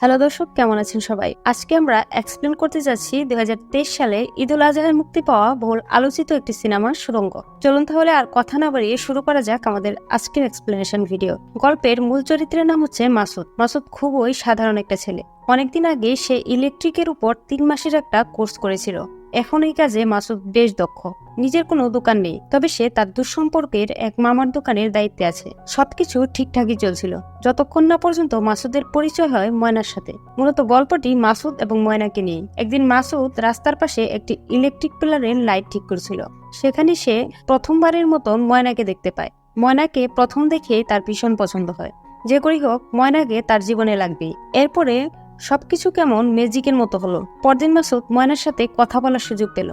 Hello দর্শক, কেমন আছেন সবাই? আজকে আমরা এক্সপ্লেন করতে যাচ্ছি দুই হাজার তেইশ সালে ঈদ উল আজহায় মুক্তি পাওয়া বহুল আলোচিত একটি সিনেমার সুরঙ্গ চলুন তাহলে আর কথা না বাড়িয়ে শুরু করা যাক আমাদের আজকের এক্সপ্লেনেশন ভিডিও গল্পের মূল চরিত্রের নাম হচ্ছে মাসুদ। মাসুদ খুবই সাধারণ একটা ছেলে। অনেকদিন আগে সে ইলেকট্রিকের উপর তিন মাসের একটা কোর্স করেছিল। এখন এই কাজে মাসুদ বেশ দক্ষ। নিজের কোনো দোকান নেই, তবে সে তার দুঃসম্পর্কের এক মামার দোকানের দায়িত্বে আছে। সবকিছু ঠিকঠাকই চলছিল। যতক্ষণ না পর্যন্ত মাসুদের পরিচয় হয় ময়নার সাথে। মূলত গল্পটি মাসুদ এবং ময়নাকে নিয়ে একদিন মাসুদ রাস্তার পাশে একটি ইলেকট্রিক পিলারের লাইট ঠিক করছিল। সেখানে সে প্রথমবারের মতন ময়নাকে দেখতে পায়। ময়নাকে প্রথম দেখে তার ভীষণ পছন্দ হয়। যে করেই হোক, ময়নাকে তার জীবনে লাগবে এরপরে সবকিছু কেমন ম্যাজিকের মতো হলো। পরদিন মাসুদ ময়নার সাথে কথা বলার সুযোগ পেল।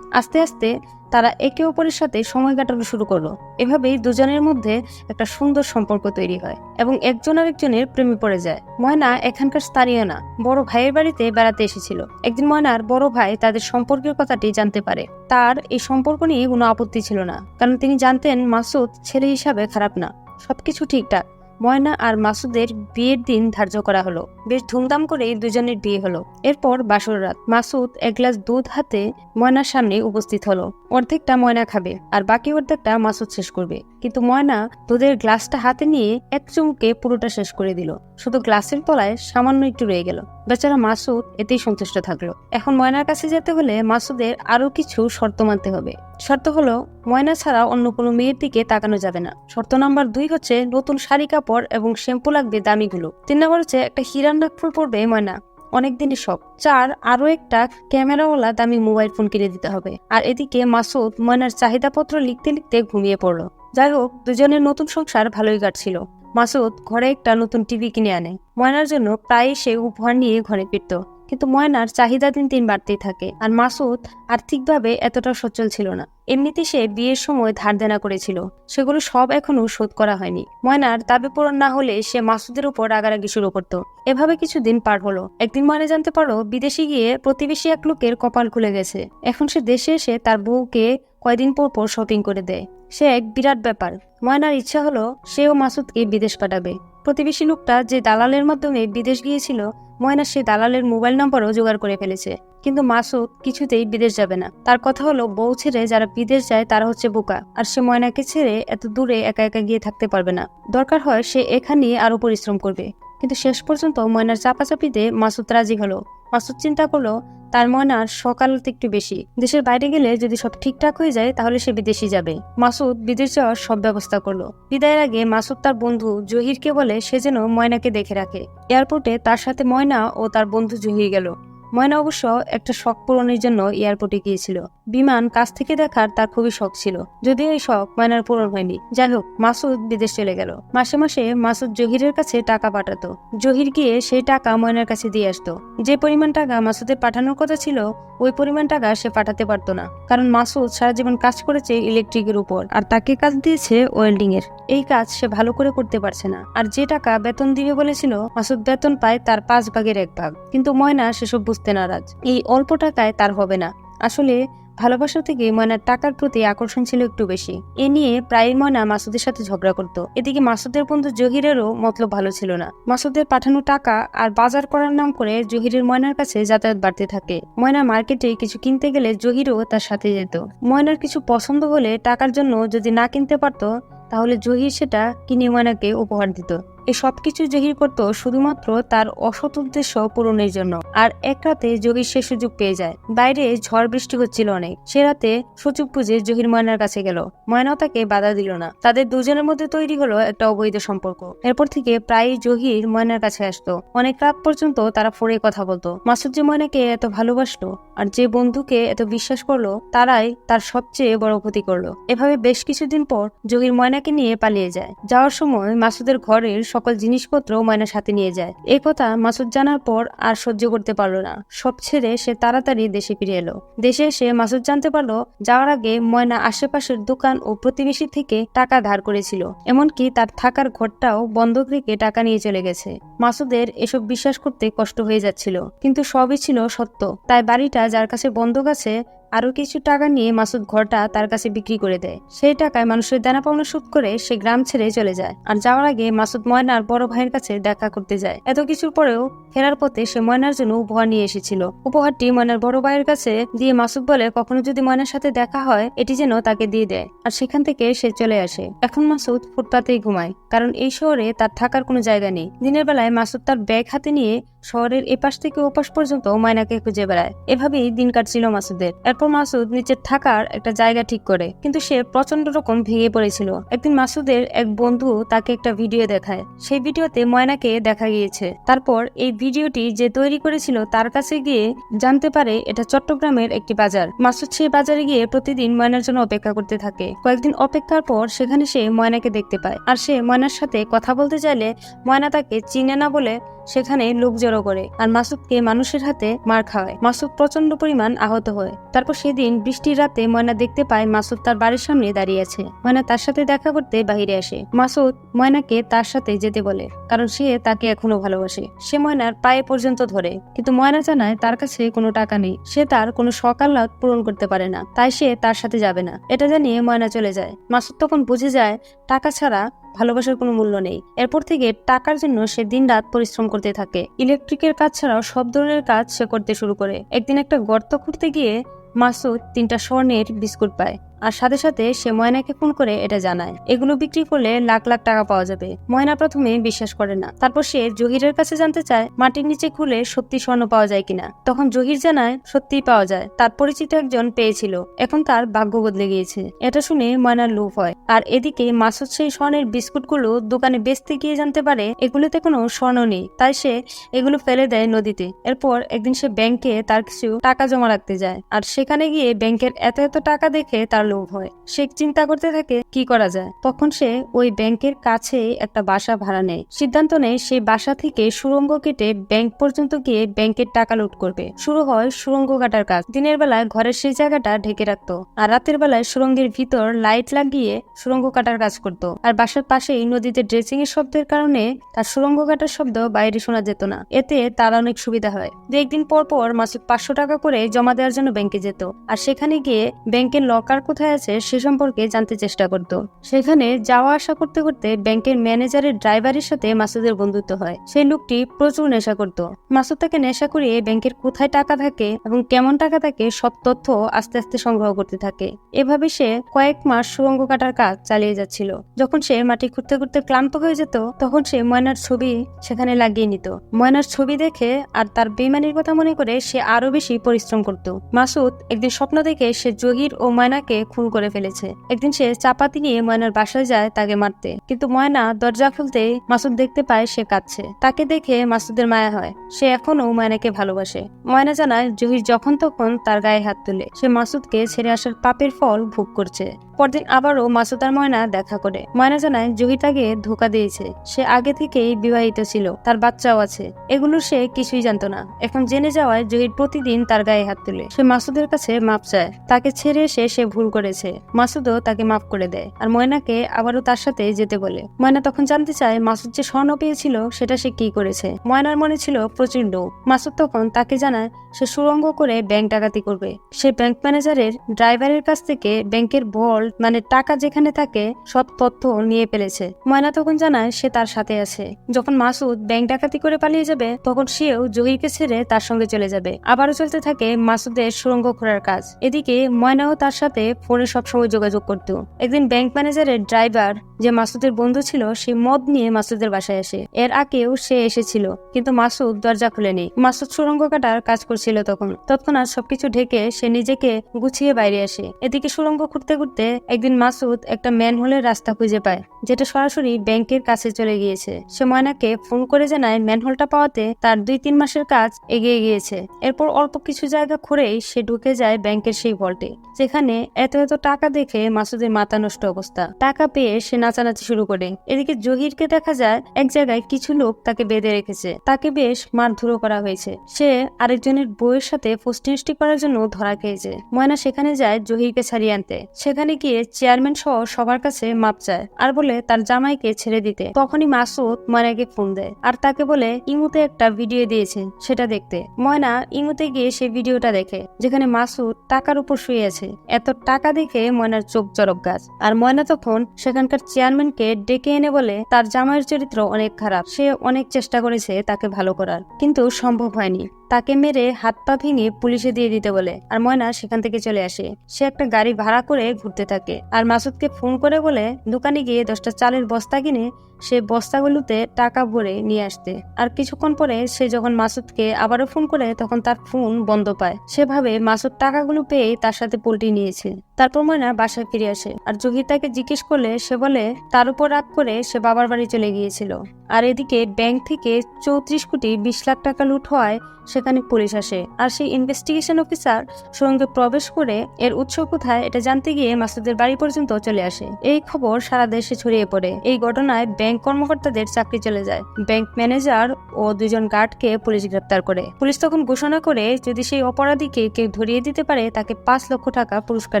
আস্তে আস্তে তারা একে অপরের সাথে সময় কাটানো শুরু করল। এভাবেই দুজনের মধ্যে একটা সুন্দর সম্পর্ক তৈরি হয় এবং একজন আরেকজনের প্রেমে পড়ে যায়। ময়না এখানকার স্থানীয় না, বড় ভাইয়ের বাড়িতে বেড়াতে এসেছিল। একদিন ময়নার বড় ভাই তাদের সম্পর্কের কথাটি জানতে পারে। তার এই সম্পর্ক নিয়ে কোনো আপত্তি ছিল না, কারণ তিনি জানতেন মাসুদ ছেলে হিসাবে খারাপ না। সবকিছু ঠিকঠাক। ময়না আর মাসুদের বিয়ের দিন ধার্য করা হলো। বেশ ধুমধাম করে দুজনের বিয়ে হলো। এরপর বাসর রাত মাসুদ এক গ্লাস দুধ হাতে ময়নার সামনে উপস্থিত হলো। অর্ধেকটা ময়না খাবে আর বাকি অর্ধেকটা মাসুদ শেষ করবে। কিন্তু ময়না দুধের গ্লাসটা হাতে নিয়ে এক চুমুকে পুরোটা শেষ করে দিল। শুধু গ্লাসের তলায় সামান্য একটু রয়ে গেল। বেচারা মাসুদ এতেই সন্তুষ্ট থাকল। এখন ময়নার কাছে যেতে হলে মাসুদের আরও কিছু শর্ত মানতে হবে। শর্ত হলো, ময়না ছাড়া অন্য কোনো মেয়ের দিকে তাকানো যাবে না। শর্ত নাম্বার দুই হচ্ছে নতুন শাড়ি কাপড় এবং শ্যাম্পু লাগবে দামিগুলো। তিন নম্বর হচ্ছে একটা হিরান নাকফুল পরবে ময়না। অনেকদিনই শখ। চার আরও একটা ক্যামেরাওয়ালা দামি মোবাইল ফোন কিনে দিতে হবে। আর এদিকে মাসুদ ময়নার চাহিদাপত্র লিখতে লিখতে ঘুমিয়ে পড়ল। যাই হোক দুজনের নতুন সংসার ভালোই কাটছিল। মাসুদ ঘরে একটা নতুন টিভি কিনে আনে। ময়নার জন্য প্রায় সে উপহার নিয়ে ঘরে ফিরত। কিন্তু ময়নার চাহিদা দিন দিন বাড়তেই থাকে আর মাসুদ আর্থিকভাবে এতটা সচ্ছল ছিল না। এমনিতে সে বিয়ের সময় ধার দেনা করেছিল। সেগুলো সব এখনও শোধ করা হয়নি। ময়নার দাবি পূরণ না হলে সে মাসুদের উপর রাগারাগি শুরু করত। এভাবে কিছুদিন পার হলো। একদিন ময়না জানতে পারো বিদেশে গিয়ে প্রতিবেশী এক লোকের কপাল খুলে গেছে। এখন সে দেশে এসে তার বউকে কয়দিন পর পর শপিং করে দেয়। সে এক বিরাট ব্যাপার। ময়নার ইচ্ছা হলো সেও মাসুদকে বিদেশ পাঠাবে। প্রতিবেশী লোকটা যে দালালের মাধ্যমে বিদেশ গিয়েছিল, ময়না সে দালালের মোবাইল নম্বরও জোগাড় করে ফেলেছে। কিন্তু মাসুদ কিছুতেই বিদেশ যাবে না। তার কথা হলো, বউ ছেড়ে যারা বিদেশ যায় তারা হচ্ছে বোকা, আর সে ময়নাকে ছেড়ে এত দূরে একা একা গিয়ে থাকতে পারবে না। দরকার হয় সে এখানে আরও পরিশ্রম করবে। কিন্তু শেষ পর্যন্ত ময়নার চাপাচাপিতে মাসুদ রাজি হলো। মাসুদ চিন্তা করল তার মনে আর সকালতে একটু বেশি। দেশের বাইরে গেলে যদি সব ঠিকঠাক হয়ে যায়, তাহলে সে বিদেশি যাবে। মাসুদ বিদেশ যাওয়ার সব ব্যবস্থা করল। বিদায়ের আগে মাসুদ তার বন্ধু জহিরকে বলে, সে যেন ময়নাকে দেখে রাখে। এয়ারপোর্টে তার সাথে ময়না ও তার বন্ধু জহির গেল। ময়না অবশ্য একটা শখ পূরণের জন্য এয়ারপোর্টে গিয়েছিল। বিমান কাছ থেকে দেখার তার খুবই শখ ছিল। যদিও এই শখ ময়নার পূরণ হয়নি। যাই হোক, মাসুদ বিদেশ চলে গেল। মাসে মাসে মাসুদ জহিরের কাছে টাকা পাঠাতো। জহির গিয়ে সেই টাকা ময়নার কাছে দিয়ে আসতো। যে পরিমাণ টাকা মাসুদের পাঠানোর কথা ছিল, ওই পরিমাণ টাকা সে পাঠাতে পারতো না। কারণ মাসুদ সারা জীবন কাজ করেছে ইলেকট্রিকের উপর, আর তাকে কাজ দিয়েছে ওয়েল্ডিং এর এই কাজ সে ভালো করে করতে পারছে না। আর যে টাকা বেতন দিবে বলেছিল, মাসুদ বেতন পায় তার পাঁচ ভাগের এক ভাগ। কিন্তু ময়না সেসব বুঝতে নারাজ। এই অল্প টাকায় তার হবে না। আসলে ভালোবাসা থেকে ময়নার টাকার প্রতি আকর্ষণ ছিল একটু বেশি। এ নিয়ে প্রায় ময়না মাসুদের সাথে ঝগড়া করত। এদিকে মাসুদের বন্ধু জহিরেরও মতলব ভালো ছিল না। মাসুদের পাঠানো টাকা আর বাজার করার নাম করে জহিরের ময়নার কাছে যাতায়াত বাড়তে থাকে। ময়না মার্কেটে কিছু কিনতে গেলে জহিরও তার সাথে যেত। ময়নার কিছু পছন্দ হলে টাকার জন্য যদি না কিনতে পারতো, তাহলে জহির সেটা কিনে ময়নাকে উপহার দিত। এই সবকিছু জহির করত শুধুমাত্র তার অসৎ উদ্দেশ্য পূরণের জন্য। আর এক রাতে জহির সে সুযোগ পেয়ে যায়। বাইরে ঝড় বৃষ্টি হচ্ছিল অনেক। সে রাতে সুযোগ পুজে জহির ময়নার কাছে গেল। ময়নাও তাকে বাধা দিল না। তাদের দুজনের মধ্যে তৈরি হলো একটা অবৈধ সম্পর্ক। এরপর থেকে প্রায় জহির ময়নার কাছে আসতো। অনেক রাত পর্যন্ত তারা ফোরে কথা বলতো। মাসুদ যে ময়নাকে এত ভালোবাসলো আর যে বন্ধুকে এত বিশ্বাস করল, তারাই তার সবচেয়ে বড় ক্ষতি করল। এভাবে বেশ কিছুদিন পর জহির ময়নাকে নিয়ে পালিয়ে যায়। যাওয়ার সময় মাসুদের ঘরের সকল জিনিসপত্র ময়নার সাথে নিয়ে যায়। এই কথা মাসুদ জানার পর আর সহ্য করতে পারল না। সব ছেড়ে সে তাড়াতাড়ি দেশে ফিরে এলো। দেশে এসে মাসুদ জানতে পারল, যাওয়ার আগে ময়না আশেপাশের দোকান ও প্রতিবেশী থেকে টাকা ধার করেছিল, এমনকি তার থাকার ঘরটাও বন্ধক রেখে টাকা নিয়ে চলে গেছে। মাসুদের এসব বিশ্বাস করতে কষ্ট হয়ে যাচ্ছিল, কিন্তু সবই ছিল সত্য। তাই বাড়িটা যার কাছে বন্ধক আছে আরও কিছু টাকা নিয়ে মাসুদ ঘরটা তার কাছে বিক্রি করে দেয়। সেই টাকায় মানুষের দেনা পাওনা সুদ করে সে গ্রাম ছেড়ে চলে যায়। আর যাওয়ার আগে মাসুদ ময়নার বড় ভাইয়ের কাছে দেখা করতে যায়। এত কিছুর পরেও ফেরার পথে সে ময়নার জন্য উপহার নিয়ে এসেছিল। উপহারটি ময়নার বড় ভাইয়ের কাছে দিয়ে মাসুদ বলে, কখনো যদি ময়নার সাথে দেখা হয়, এটি যেন তাকে দিয়ে দেয়। আর সেখান থেকে সে চলে আসে। এখন মাসুদ ফুটপাতেই ঘুমায়, কারণ এই শহরে তার থাকার কোনো জায়গা নেই। দিনের বেলায় মাসুদ তার ব্যাগ হাতে নিয়ে শহরের এপাশ থেকে ওপাশ পর্যন্ত ময়নাকে খুঁজে বেড়ায়। এভাবেই দিন কাটছিল মাসুদের। মাসুদ নিচে থাকার একটা জায়গা ঠিক করে। কিন্তু সে প্রচণ্ড রকম ভেঙে পড়েছিল। একদিন মাসুদের এক বন্ধু তাকে একটা ভিডিও দেখায়। সেই ভিডিওতে ময়নাকে দেখা গিয়েছে। তারপর এই ভিডিওটি যে তৈরি করেছিল তার কাছে গিয়ে জানতে পারে এটা চট্টগ্রামের একটি বাজার। মাসুদ সেই বাজারে গিয়ে প্রতিদিন ময়নার জন্য অপেক্ষা করতে থাকে। কয়েকদিন অপেক্ষার পর সেখানে সে ময়নাকে দেখতে পায়। আর সে ময়নার সাথে কথা বলতে চাইলে ময়না তাকে চিনে না বলে সেখানে লোক জড়ো করে আর মাসুদকে মানুষের হাতে মার খাওয়ায়। মাসুদ প্রচণ্ড পরিমাণ আহত হয়। তারপর সেদিন বৃষ্টির রাতে ময়না দেখতে পায় মাসুদ তার বাড়ির সামনে দাঁড়িয়ে আছে। ময়না তার সাথে দেখা করতে বাহিরে আসে। মাসুদ ময়নাকে তার সাথে যেতে বলে, কারণ সে তাকে এখনও ভালোবাসে। সে ময়নার পায়ে পর্যন্ত ধরে, কিন্তু ময়না জানায় তার কাছে কোনো টাকা নেই। সে তার কোনো সকাল্লাত পূরণ করতে পারে না, তাই সে তার সাথে যাবে না। এটা জানিয়ে ময়না চলে যায়। মাসুদ তখন বুঝে যায়, টাকা ছাড়া ভালোবাসার কোনো মূল্য নেই। এরপর থেকে টাকার জন্য সে দিন রাত পরিশ্রম করতে থাকে। ইলেকট্রিকের কাজ ছাড়াও সব ধরনের কাজ সে করতে শুরু করে। একদিন একটা গর্ত খুঁড়তে গিয়ে মাসুদ তিনটা স্বর্ণের বিস্কুট পায়। আর সাথে সাথে সে ময়নাকে ফোন করে এটা জানায়। এগুলো বিক্রি করলে লাখ লাখ টাকা পাওয়া যাবে। ময়না প্রথমে বিশ্বাস করে না। তারপর সে জহিরের কাছে জানতে চায়, মাটির নিচে খুলে সত্যি স্বর্ণ পাওয়া যায় কিনা। তখন জহির জানায়, সত্যিই পাওয়া যায়। তার পরিচিত একজন পেয়েছিল। এখন তার ভাগ্য বদলে গিয়েছে। এটা শুনে ময়নার লোভ হয়। আর এদিকে মাসুদ সেই স্বর্ণের বিস্কুটগুলো দোকানে বেচতে গিয়ে জানতে পারে, এগুলোতে কোনো স্বর্ণ নেই। তাই সে এগুলো ফেলে দেয় নদীতে। এরপর একদিন সে ব্যাংকে তার কিছু টাকা জমা রাখতে যায়। আর সেখানে গিয়ে ব্যাংকের এত এত টাকা দেখে তার লোভ হয়। সে চিন্তা করতে থাকে, কি করা যায়? তখন সে ওই ব্যাংকের কাছে একটা বাসা ভাড়া নেয়। সিদ্ধান্ত নেয়, সেই বাসা থেকে সুরঙ্গ কেটে ব্যাংক পর্যন্ত গিয়ে ব্যাংকের টাকা লুট করবে। শুরু হয় সুরঙ্গ কাটার কাজ। দিনের বেলায় ঘরের সেই জায়গাটা ঢেকে রাখতো আর রাতের বেলায় সুরঙ্গের ভিতর লাইট লাগিয়ে সুরঙ্গ কাটার কাজ করত। আর বাসার পাশেই নদীতে ড্রেসিং এর শব্দের কারণে তার সুরঙ্গ কাটার শব্দ বাইরে শোনা যেত না। এতে তার অনেক সুবিধা হয়। দু একদিন পর পর মাসুদ পাঁচশো টাকা করে জমা দেওয়ার জন্য ব্যাংকে যেত। আর সেখানে গিয়ে ব্যাংকের লকার কোথায় আছে সে সম্পর্কে জানতে চেষ্টা করত। সেখানে যাওয়া আসা করতে করতে ব্যাংকের ম্যানেজারের ড্রাইভারের সাথে মাসুদের বন্ধুত্ব হয়। সেই লোকটি প্রচুর নেশা করত। মাসুদ তাকে নেশা করিয়ে ব্যাংকের কোথায় টাকা থাকে এবং কেমন টাকা থাকে সব তথ্য আস্তে আস্তে সংগ্রহ করতে থাকে। এভাবে সে কয়েক মাস সুরঙ্গ কাটার কাজ চালিয়ে যাচ্ছিল। যখন সে মাটি খুঁড়তে খুঁড়তে ক্লান্ত হয়ে যেত, তখন সে ময়নার ছবি সেখানে লাগিয়ে নিত। ময়নার ছবি দেখে আর তার বেমানির কথা মনে করে সে আরও বেশি পরিশ্রম করত। মাসুদ একদিন স্বপ্ন দেখে সে জহির ও ময়নাকে খুন করে ফেলেছে। একদিন সে চাপাতি নিয়ে ময়নার বাসায় যায় তাকে মারতে। কিন্তু ময়না দরজা খুলতে মাসুদ দেখতে পায় সে কাঁদছে। তাকে দেখে মাসুদের মায়া হয়। সে এখনও ময়নাকে ভালোবাসে। ময়না জানায়, জহির যখন তখন তার গায়ে হাত তুলে। সে মাসুদকে ছেড়ে আসার পাপের ফল ভোগ করছে। পরদিন আবারও মাসুদ আর ময়না দেখা করে। ময়না জানায়, জহির তাকে ধোকা দিয়েছে। সে আগে থেকেই বিবাহিত ছিল। তার বাচ্চাও আছে। এগুলো সে কিছুই জানতো না। এখন জেনে যাওয়ায় জহির প্রতিদিন তার গায়ে হাত তুলে। সে মাসুদের কাছে মাপ চায়। তাকে ছেড়ে এসে সে ভুল করেছে। মাসুদও তাকে মাফ করে দেয় আর ময়নাকে আবারও তার সাথে যেতে বলে। ময়না তখন জানতে চায় মাসুদ যে স্বর্ণ পেয়েছিল, সেটা সে কি করেছে। ময়নার মনে ছিল প্রচুর লোভ মাসুদ তখন তাকে জানায়, সে সুরঙ্গ করে ব্যাংক ডাকাতি করবে। সে ব্যাংক ম্যানেজারের ড্রাইভারের কাছ থেকে ব্যাংকের ভল্ট মানে টাকা যেখানে থাকে, সব তথ্য নিয়ে ফেলেছে। ময়না তখন জানায় সে তার সাথে আছে। যখন মাসুদ ব্যাংক ডাকাতি করে পালিয়ে যাবে, তখন সেও জহিরকে ছেড়ে তার সঙ্গে চলে যাবে। আবারও চলতে থাকে মাসুদের সুরঙ্গ খোঁড়ার কাজ। এদিকে ময়নাও তার সাথে ফোনে সবসময় যোগাযোগ করত একদিন ব্যাংক ম্যানেজারের ড্রাইভার যে মাসুদের বন্ধু ছিল, সে মদ নিয়ে মাসুদের বাসায় আসে। এর আগেও সে এসেছিল, কিন্তু মাসুদ দরজা খুলেনি মাসুদ সুরঙ্গ কাটার কাজ করছিল তখন। তৎক্ষণাৎ সবকিছু ঢেকে সে নিজেকে গুছিয়ে বাইরে আসে। এদিকে সুরঙ্গ খুঁড়তে খুঁড়তে একদিন মাসুদ একটা ম্যানহোলের রাস্তা খুঁজে পায়, যেটা সরাসরি ব্যাংকের কাছে চলে গিয়েছে। সে ময়নাকে ফোন করে জানায় ম্যানহোলটা পাওয়াতে তার দুই তিন মাসের কাজ এগিয়ে গিয়েছে। এরপর অল্প কিছু জায়গা খুঁড়েই সে ঢুকে যায় ব্যাংকের সেই ভল্টে যেখানে এত এত এত টাকা দেখে মাসুদের মাথা নষ্ট অবস্থা। টাকা পেয়ে সে নাচানাচি শুরু করে। এদিকে জহিরকে দেখা যায় এক জায়গায় কিছু লোক তাকে বেঁধে রেখেছে। তাকে বেশ মারধরও করা হয়েছে। সে আরেকজনের বউয়ের সাথে ফষ্টিনষ্টি করার জন্য ধরা খেয়েছে। ময়না সেখানে যায় জহিরকে ছাড়িয়ে আনতে। সেখানে গিয়ে চেয়ারম্যান সহ সবার কাছে মাপ চায় আর বলে তার জামাইকে ছেড়ে দিতে। তখনই মাসুদ ময়নাকে ফোন দেয় আর তাকে বলে, ইমুতে একটা ভিডিও দিয়েছে, সেটা দেখতে। ময়না ইমুতে গিয়ে সেই ভিডিওটা দেখে, যেখানে মাসুদ টাকার উপর শুয়ে আছে। এত টাকা দেখে ময়নার চোখ চরক গাছ। আর ময়না তখন সেখানকার চেয়ারম্যানকে ডেকে এনে বলে, তার জামাইয়ের চরিত্র অনেক খারাপ। সে অনেক চেষ্টা করেছে তাকে ভালো করার। কিন্তু সম্ভব হয়নি। তাকে মেরে হাত পা ভেঙে পুলিশে দিয়ে দিতে বলে, আর ময়না সেখান থেকে চলে আসে। সে একটা গাড়ি ভাড়া করে ঘুরতে থাকে, আর মাসুদকে ফোন করে বলে, দোকানে গিয়ে দশটা চালের বস্তা কিনে সে বস্তাগুলোতে টাকা ভরে নিয়ে আসতে। আর কিছুক্ষণ পরে সে যখন মাসুদকে আবারও ফোন করে, তখন তার ফোন বন্ধ পায়। সেভাবে মাসুদ টাকাগুলো পেয়ে তার সাথে পোল্টি নিয়েছে। তারপর ময়না বাসায় ফিরে আসে, আর জহির তাকে জিজ্ঞেস করলে সে বলে, তার উপর রাগ করে সে বাবার বাড়ি চলে গিয়েছিল। আর এদিকে ব্যাংক থেকে চৌত্রিশ কোটি বিশ লাখ টাকা লুট হওয়ায় সেখানে পুলিশ আসে আর সেই ইনভেস্টিগেশন অফিসার সঙ্গে প্রবেশ করে এর উৎস কোথায় এটা জানতে গিয়ে মাসুদের বাড়ি পর্যন্ত চলে আসে। এই খবর সারা দেশে ছড়িয়ে পড়ে। এই ঘটনায় ব্যাংক কর্মকর্তাদের চাকরি চলে যায়। ব্যাংক ম্যানেজার ও দুজন গার্ডকে পুলিশ গ্রেপ্তার করে। পুলিশ তখন ঘোষণা করে যদি সেই অপরাধীকে কেউ ধরিয়ে দিতে পারে, তাকে পাঁচ লক্ষ টাকা পুরস্কার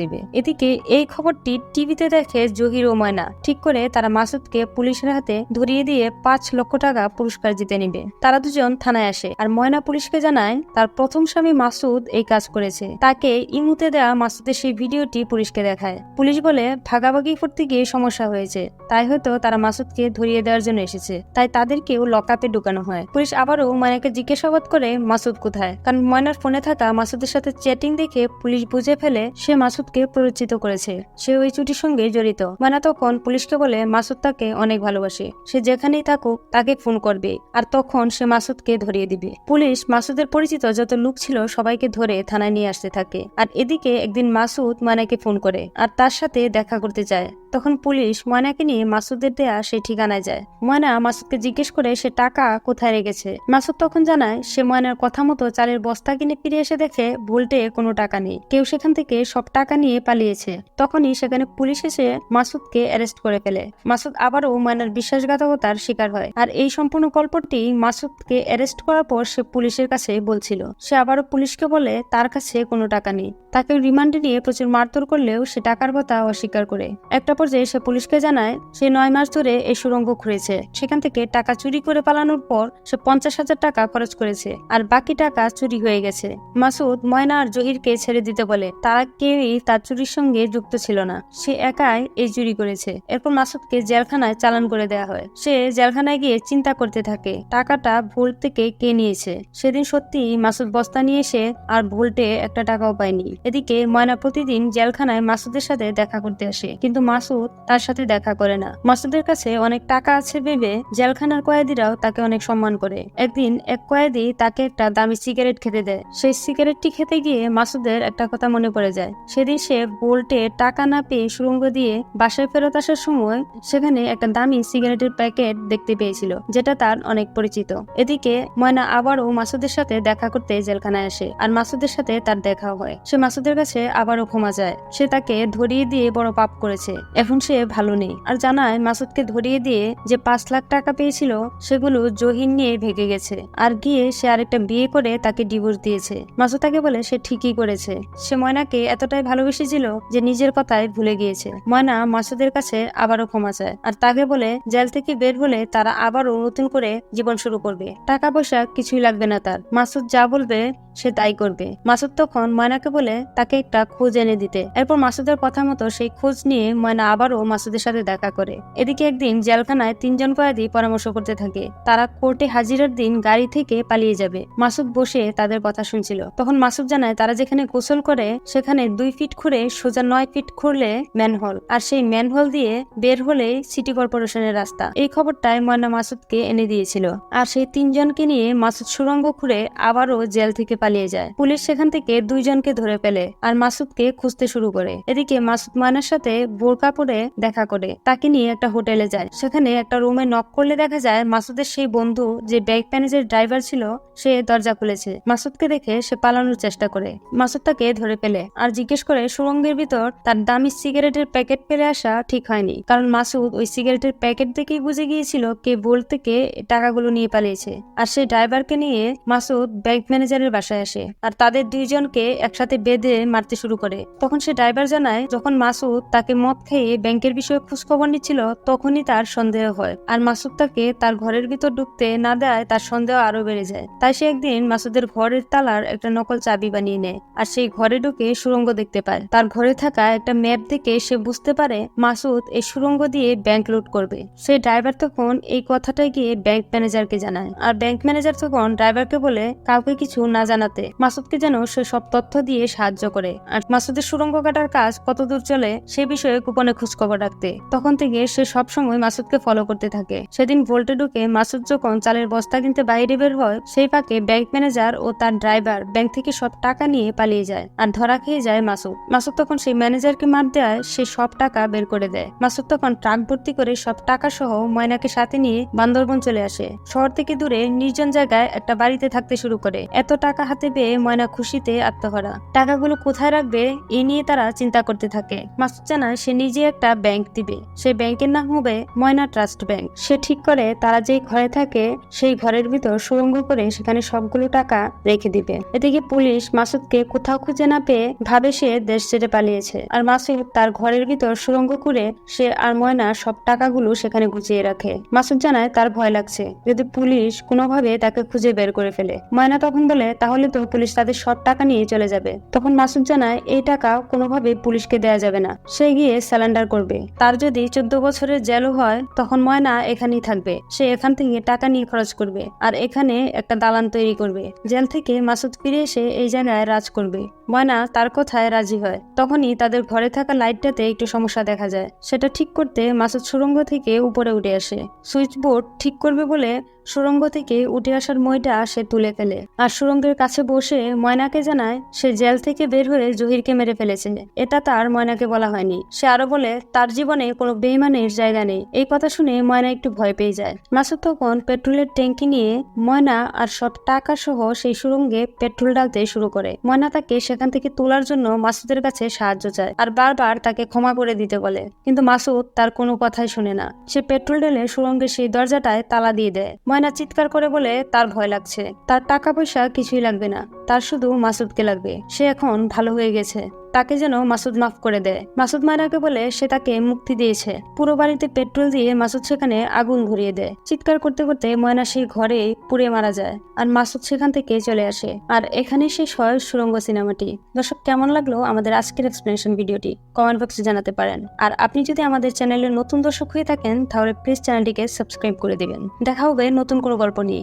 দিবে। এদিকে এই খবরটি টিভিতে দেখে জহির ও ময়না। ঠিক করে তারা মাসুদকে পুলিশের হাতে ধরিয়ে দিয়ে পাঁচ লক্ষ টাকা পুরস্কার জিতে নিবে। তারা দুজন থানায় আসে আর ময়না পুলিশকে জানায়, তার প্রথম স্বামী মাসুদ এই কাজ করেছে। তাকে ইমুতে দেওয়া মাসুদের সেই ভিডিওটি পুলিশকে দেখায়। পুলিশ বলে, ভাগাভাগি করতে গিয়ে সমস্যা হয়েছে। তাই হয়তো তারা মাসুদকে ধরিয়ে দেওয়ার জন্য এসেছে। তাই তাদেরকেও লকআপে ঢুকানো হয়। পুলিশ আবারও ময়নাকে জিজ্ঞাসাবাদ করে, মাসুদ কোথায়? কারণ ময়নার ফোনে থাকা মাসুদের সাথে চ্যাটিং দেখে পুলিশ বুঝে ফেলে, সে মাসুদকে পরিচিত করেছে। সে ওই চুটির সঙ্গে জড়িত। ময়না তখন পুলিশকে বলে, মাসুদ তাকে অনেক ভালোবাসে। সে যেখানেই থাকুক, তাকে ফোন করবে। আর তখন সে মাসুদকে ধরিয়ে দিবে। পুলিশ মাসুদের পরিচিত যত লোক ছিল সবাইকে ধরে থানায় নিয়ে আসতে থাকে। আর এদিকে একদিন মাসুদ ময়নাকে ফোন করে আর তার সাথে দেখা করতে চায় তখন পুলিশ ময়নাকে নিয়ে মাসুদের দেয়া সেই ঠিকানায় যায়। ময়না মাসুদকে জিজ্ঞেস করে সে টাকা কোথায় রেখেছে। মাসুদ তখন জানায়, সে ময়নার কথা মতো চালের বস্তা কিনে ফিরে এসে দেখে ভুলটে কোনো টাকা নেই। কেউ সেখান থেকে সব টাকা নিয়ে পালিয়েছে। তখনই সেখানে পুলিশ এসে মাসুদকে অ্যারেস্ট করে ফেলে। মাসুদ আবারও ময়নার বিশ্বাসঘাতকতার শিকার হয়। আর এই সম্পূর্ণ গল্পটি মাসুদকে অ্যারেস্ট করার পর সে পুলিশের কাছে বলছিল। সে আবারও পুলিশকে বলে, তার কাছে কোনো টাকা নেই। তাকে রিমান্ডে নিয়ে প্রচুর মারধর করলেও সে টাকার কথা অস্বীকার করে। একটা পর্যায়ে সে পুলিশকে জানায়, সে নয় মাস ধরে এই সুড়ঙ্গ খুঁড়েছে। সেখান থেকে টাকা চুরি করে পালানোর পর সে পঞ্চাশ হাজার টাকা খরচ করেছে, আর বাকি টাকা চুরি হয়ে গেছে। মাসুদ, ময়না আর জহিরকে ছেড়ে দিতে বলে, তারা কেউই তার চুরির সঙ্গে যুক্ত ছিল না। সে একাই এই চুরি করেছে। এরপর মাসুদকে জেলখানায় চালান করে দেওয়া হয়। সে জেলখানায় গিয়ে চিন্তা করতে থাকে, টাকাটা ভুল থেকে কে নিয়েছে? সেদিন সত্যি মাসুদ বস্তা নিয়ে এসে আর ভুলটে একটা টাকাও পায়নি। এদিকে ময়না প্রতিদিন জেলখানায় মাসুদের সাথে দেখা করতে আসে, কিন্তু মাসুদ তার সাথে দেখা করে না। মাসুদের কাছে অনেক টাকা আছে ভেবে জেলখানার কয়েদিরাও তাকে অনেক সম্মান করে। একদিন এক কয়েদি তাকে একটা দামি সিগারেট খেতে দেয়। সেই সিগারেটটি খেতে গিয়ে মাসুদের একটা কথা মনে পড়ে যায়। সেদিন সে বোল্টে টাকা না পেয়ে সুরঙ্গ দিয়ে বাসায় ফেরত আসার সময় সেখানে একটা দামি সিগারেটের প্যাকেট দেখতে পেয়েছিল, যেটা তার অনেক পরিচিত। এদিকে ময়না আবারও মাসুদের সাথে দেখা করতে জেলখানায় আসে আর মাসুদের সাথে তার দেখা হয়। সে মাসুদের কাছে আবারও ক্ষমা যায় সে তাকে ধরিয়ে দিয়ে বড় পাপ করেছে। এখন সে ভালো নেই আর জানায় মাসুদকে ধরিয়ে দিয়ে যে পাঁচ লাখ টাকা পেয়েছিল, সেগুলো জহির নিয়ে ভেগে গেছে। আর গিয়ে সে আরেকটা বিয়ে করে তাকে ডিভোর্স দিয়েছে। মাসুদ তাকে বলে, সে ঠিকই করেছে। সে ময়নাকে এতটাই ভালোবেসেছিল যে নিজের কথায় ভুলে গিয়েছে। ময়না মাসুদের কাছে আবারও ক্ষমা চায় আর তাকে বলে, জেল থেকে বের হলে তারা আবারও নতুন করে জীবন শুরু করবে। টাকা পয়সা কিছুই লাগবে না তার। মাসুদ যা বলবে সে তাই করবে। মাসুদ তখন ময়নাকে বলে তাকে একটা খোঁজ এনে দিতে। এরপর মাসুদের কথা মতো সেই খোঁজ নিয়ে ময়না আবারও মাসুদের সাথে দেখা করে। এদিকে একদিন জেলখানায় তিনজন কয়েদি পরামর্শ করতে থাকে। তারা কোর্টে হাজিরার দিন গাড়ি থেকে পালিয়ে যাবে। মাসুদ বসে তাদের কথা শুনছিল। তখন মাসুদ জানায়, তারা যেখানে গোসল করে, সেখানে দুই ফিট খুঁড়ে সোজা নয় ফিট খুঁড়লে ম্যানহোল। আর সেই ম্যানহোল দিয়ে বের হলেই সিটি কর্পোরেশনের রাস্তা। এই খবরটাই ময়না মাসুদকে এনে দিয়েছিল। আর সেই তিনজনকে নিয়ে মাসুদ সুরঙ্গ খুঁড়ে আবারও জেল থেকে পালিয়ে যায়। পুলিশ সেখান থেকে দুইজনকে ধরে ফেলে আর মাসুদকে খুঁজতে শুরু করে। এদিকে মাসুদ ময়নার সাথে বোরকা পরে দেখা করে। তাকে নিয়ে একটা হোটেলে যায়। সেখানে একটা রুমে নক করলে দেখা যায় মাসুদের সেই বন্ধু যে ব্যাগ প্যানেজের ড্রাইভার ছিল, সে দরজা খুলেছে। মাসুদকে দেখে সে পালানোর চেষ্টা করে। মাসুদ তাকে ধরে ফেলে আর জিজ্ঞেস করে সুরঙ্গের ভিতর তার দামি সিগারেটের প্যাকেট ফেলে আসা ঠিক হয়নি? কারণ মাসুদ ওই সিগারেটের প্যাকেট দেখেই বুঝে গিয়েছিল কে বোল থেকে টাকাগুলো নিয়ে পালিয়েছে। আর সেই ড্রাইভারকে নিয়ে মাসুদ ব্যাংক ম্যানেজারের বাসায় আসে আর তাদের দুইজনকে একসাথে বেঁধে মারতে শুরু করে। তখন সে ড্রাইভার জানায়, যখন মাসুদ তাকে মদ খেয়ে ব্যাংকের বিষয়ে খোঁজখবর নিচ্ছিল, তখনই তার সন্দেহ হয়। আর মাসুদ তাকে তার ঘরের ভিতর ঢুকতে না দেয়, তার সন্দেহ আরও বেড়ে যায়। তাই সে একদিন মাসুদের ঘরের তালার একটা নকল চাবি বানিয়ে নেয় আর সেই ঘরে ঢুকে সুরঙ্গ দেখতে পায়। তার ঘরে থাকা একটা ম্যাপ দেখে সে বুঝতে পারে মাসুদ এই সুরঙ্গ দিয়ে ব্যাংক লুট করবে। সেই ড্রাইভার তখন এই কথাটাই গিয়ে ব্যাংক ম্যানেজারকে জানায়। আর ব্যাংক ম্যানেজার তখন ড্রাইভারকে বলে, কাউকে কিছু না জানাতে মাসুদকে যেন সে সব তথ্য দিয়ে সাহায্য করে। আর মাসুদের সুরঙ্গ কাটার কাজ কত দূর চলে সে বিষয়ে গোপনে খোঁজখবর রাখতে। তখন থেকে সে সব সময় মাসুদকে ফলো করতে থাকে। সেদিন ভোল্টে ঢুকে মাসুদ যখন চালের বস্তা কিনতে বাইরে বের হয়, সেই ফাঁকে ব্যাংক ম্যানেজার ও তার ড্রাইভার ব্যাংক থেকে সব টাকা নিয়ে পালিয়ে যায় আর ধরা খেয়ে যায় মাসুদ। মাসুদ তখন সেই ম্যানেজারকে মার দেয় সে সব টাকা বের করে দেয়। মাসুদ তখন ট্রাক ভর্তি করে সব টাকা সহ ময়নাকে সাথে নিয়ে বান্দরবন চলে আসে। শহর থেকে দূরে নির্জন জায়গায় একটা বাড়িতে থাকতে শুরু করে। এত টাকা হাতে পেয়ে ময়না খুশিতে আত্মহারা। টাকাগুলো কোথায় রাখবে এই নিয়ে তারা চিন্তা করতে থাকে। মাসুদ জানায় সে নিজে একটা ব্যাংক দিবে। সেই ব্যাংকের নাম হবে ময়না ট্রাস্ট ব্যাংক। সে ঠিক করে তারা যেই ঘরে থাকে, সেই ঘরের ভিতর সুরঙ্গ করে সেখানে সবগুলো টাকা রেখে দিবে। এদিকে পুলিশ মাসুদকে কোথাও খুঁজে না পেয়ে ভাবে সে দেশ ছেড়ে পালিয়েছে। আর মাসুদ তার ঘরের ভিতর সুরঙ্গ করে সে আর ময়না সব টাকাগুলো সেখানে গুছিয়ে রাখে। মাসুদ জানায় তার ভয় লাগছে। যদি পুলিশ কোনোভাবে তাকে খুঁজে বের করে ফেলে। ময়না তখন বলে, তাহলে তো পুলিশ তাদের সব টাকা নিয়ে চলে যাবে। তখন মাসুদ জানায় এই টাকা কোনোভাবে পুলিশকে দেয়া যাবে না। সে গিয়ে স্যালেন্ডার করবে। তার যদি চোদ্দ বছরের জেলও হয়, তখন ময়না এখানেই থাকবে। সে এখান থেকে টাকা নিয়ে খরচ করবে আর এখানে একটা দালান তৈরি করবে। জেল থেকে মাসুদ ফিরে এসে এই জায়গায় রাজ করবে। ময়না তার কথায় রাজি হয়। তখনই তাদের ঘরে থাকা লাইটটাতে একটু সমস্যা দেখা যায়। সেটা ঠিক করতে মাসুদ সুরঙ্গ থেকে উপরে উঠে আসে। সুইচ বোর্ড ঠিক করবে বলে সুরঙ্গ থেকে উঠে আসার মইটা সে তুলে ফেলে। আর সুরঙ্গের কাছে বসে ময়নাকে জানায়, সে জেল থেকে বের হয়ে জহিরকে মেরে ফেলেছে। এটা তার ময়নাকে বলা হয়নি। সে আরও বলে, তার জীবনে কোনো বেইমানের জায়গা নেই। এই কথা শুনে ময়না একটু ভয় পেয়ে যায়। মাসুদ তখন পেট্রোলের ট্যাঙ্কি নিয়ে ময়না আর সব টাকা সহ সেই সুরঙ্গে পেট্রোল ডালতে শুরু করে। ময়না তাকে সেখান থেকে তোলার জন্য মাসুদের কাছে সাহায্য চায় আর বারবার তাকে ক্ষমা করে দিতে বলে। কিন্তু মাসুদ তার কোনো কথাই শুনে না। সে পেট্রোল ঢেলে সুরঙ্গের সেই দরজাটায় তালা দিয়ে দেয়। ময়না চিৎকার করে বলে, তার ভয় লাগছে। তার টাকা পয়সা কিছুই লাগবে না। তার শুধু মাসুদকে লাগবে। সে এখন ভালো হয়ে গেছে। তাকে যেন মাসুদ মাফ করে দেয়। মাসুদ মায়নাকে বলে সে তাকে মুক্তি দিয়েছে। পুরো বাড়িতে পেট্রোল দিয়ে মাসুদ সেখানে আগুন ধরিয়ে দেয়। চিৎকার করতে করতে ময়না সেই ঘরে পুড়ে মারা যায় আর মাসুদ সেখান থেকে চলে আসে। আর এখানেই শেষ হয় সুরঙ্গ সিনেমাটি। দর্শক, কেমন লাগল আমাদের আজকের এক্সপ্লেনেশন ভিডিওটি? কমেন্ট বক্সে জানাতে পারেন। আর আপনি যদি আমাদের চ্যানেলের নতুন দর্শক হয়ে থাকেন, তাহলে প্লিজ চ্যানেলটিকে সাবস্ক্রাইব করে দিবেন। দেখা হবে নতুন কোনো গল্প নিয়ে।